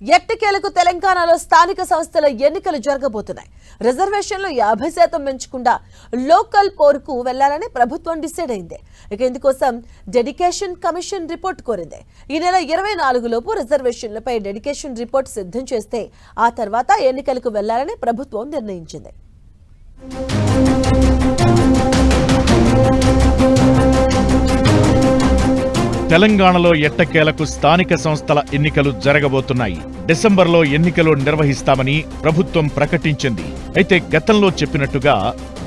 ఎట్టకేలకు తెలంగాణలో స్థానిక సంస్థల ఎన్నికలు జరగబోతున్నాయి. రిజర్వేషన్లు యాభై శాతం పెంచకుండా లోకల్ పోరుకు వెళ్ళాలని ప్రభుత్వం డిసైడ్ అయింది. ఇక ఇందుకోసం డెడికేషన్ కమిషన్ రిపోర్ట్ కోరింది. ఈ నెల ఇరవై నాలుగులోపు రిజర్వేషన్లపై డెడికేషన్ రిపోర్ట్ సిద్ధం చేస్తే ఆ తర్వాత ఎన్నికలకు వెళ్ళాలని ప్రభుత్వం నిర్ణయించింది. తెలంగాణలో ఎట్టకేలకు స్థానిక సంస్థల ఎన్నికలు జరగబోతున్నాయి. డిసెంబర్లో ఎన్నికలు నిర్వహిస్తామని ప్రభుత్వం ప్రకటించింది. అయితే గతంలో చెప్పినట్టుగా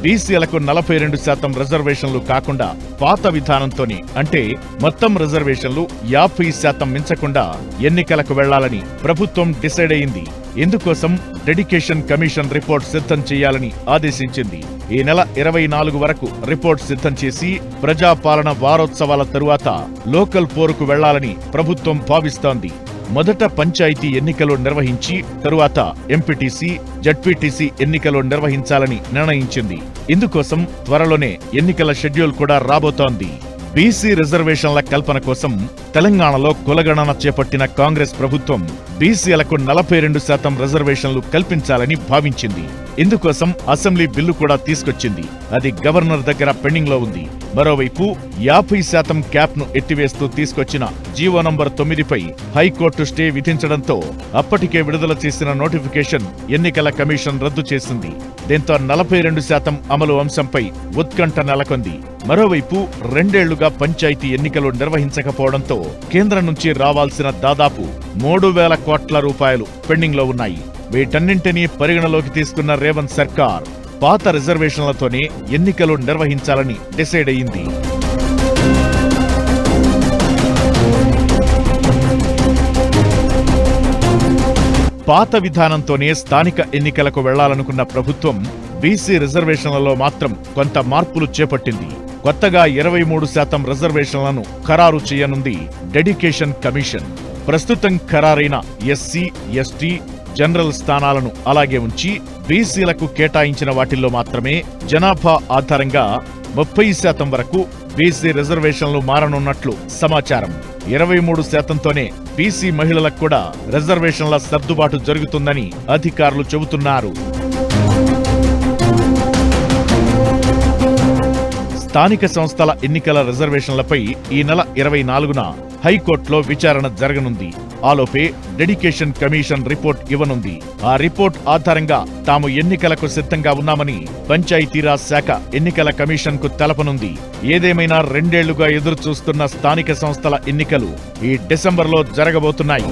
బీసీలకు నలభై రెండు శాతం రిజర్వేషన్లు కాకుండా పాత విధానంతోనే అంటే మొత్తం రిజర్వేషన్లు యాభై శాతం మించకుండా ఎన్నికలకు వెళ్ళాలని ప్రభుత్వం డిసైడ్ అయింది. ఇందుకోసం డెడికేషన్ కమిషన్ రిపోర్ట్ సిద్ధం చేయాలని ఆదేశించింది. ఈ నెల ఇరవై నాలుగు వరకు రిపోర్ట్ సిద్ధం చేసి ప్రజాపాలన వారోత్సవాల తరువాత లోకల్ పోరుకు వెళ్ళాలని ప్రభుత్వం భావిస్తోంది. మొదట పంచాయతీ ఎన్నికలు నిర్వహించి తరువాత ఎంపీటీసీ జడ్పీటీసీ ఎన్నికలు నిర్వహించాలని నిర్ణయించింది. ఇందుకోసం త్వరలోనే ఎన్నికల షెడ్యూల్ కూడా రాబోతోంది. బీసీ రిజర్వేషన్ల కల్పన కోసం తెలంగాణలో కులగణన చేపట్టిన కాంగ్రెస్ ప్రభుత్వం బీసీలకు నలభై రెండు శాతం రిజర్వేషన్లు కల్పించాలని భావించింది. ఇందుకోసం అసెంబ్లీ బిల్లు కూడా తీసుకొచ్చింది. అది గవర్నర్ దగ్గర పెండింగ్లో ఉంది. మరోవైపు యాభై శాతం క్యాప్ను ఎత్తివేస్తూ తీసుకొచ్చిన జీవో నంబర్ తొమ్మిదిపై హైకోర్టు స్టే విధించడంతో అప్పటికే విడుదల చేసిన నోటిఫికేషన్ ఎన్నికల కమిషన్ రద్దు చేసింది. దీంతో నలభై రెండు శాతం అమలు అంశంపై ఉత్కంఠ నెలకొంది. మరోవైపు రెండేళ్ళుగా పంచాయతీ ఎన్నికలు నిర్వహించకపోవడంతో కేంద్రం నుంచి రావాల్సిన దాదాపు మూడు వేల కోట్ల రూపాయలు పెండింగ్లో ఉన్నాయి. వీటన్నింటినీ పరిగణలోకి తీసుకున్న రేవంత్ సర్కార్ పాత రిజర్వేషన్లతోనే ఎన్నికలు నిర్వహించాలని డిసైడ్ అయింది పాత విధానంతోనే స్థానిక ఎన్నికలకు వెళ్ళాలనుకున్న ప్రభుత్వం బీసీ రిజర్వేషన్లలో మాత్రం కొంత మార్పులు చేపట్టింది. కొత్తగా ఇరవై మూడు శాతం రిజర్వేషన్లను ఖరారు చేయనుంది డెడికేషన్ కమిషన్. ప్రస్తుతం ఖరారైన ఎస్సీ ఎస్టీ జనరల్ స్థానాలను అలాగే ఉంచి బీసీలకు కేటాయించిన వాటిల్లో మాత్రమే జనాభా ఆధారంగా ముప్పై శాతం వరకు బీసీ రిజర్వేషన్లు మారనున్నట్లు సమాచారం. ఇరవై మూడు శాతంతోనే బీసీ మహిళలకు కూడా రిజర్వేషన్ల సర్దుబాటు జరుగుతుందని అధికారులు చెబుతున్నారు. స్థానిక సంస్థల ఎన్నికల రిజర్వేషన్లపై ఈ నెల ఇరవై నాలుగున హైకోర్టులో విచారణ జరగనుంది. ఆలోపే డెడికేషన్ కమిషన్ రిపోర్ట్ ఇవ్వనుంది. ఆ రిపోర్ట్ ఆధారంగా తాము ఎన్నికలకు సిద్ధంగా ఉన్నామని పంచాయతీరాజ్ శాఖ ఎన్నికల కమిషన్కు తెలపనుంది. ఏదేమైనా రెండేళ్ళుగా ఎదురుచూస్తున్న స్థానిక సంస్థల ఎన్నికలు ఈ డిసెంబర్లో జరగబోతున్నాయి.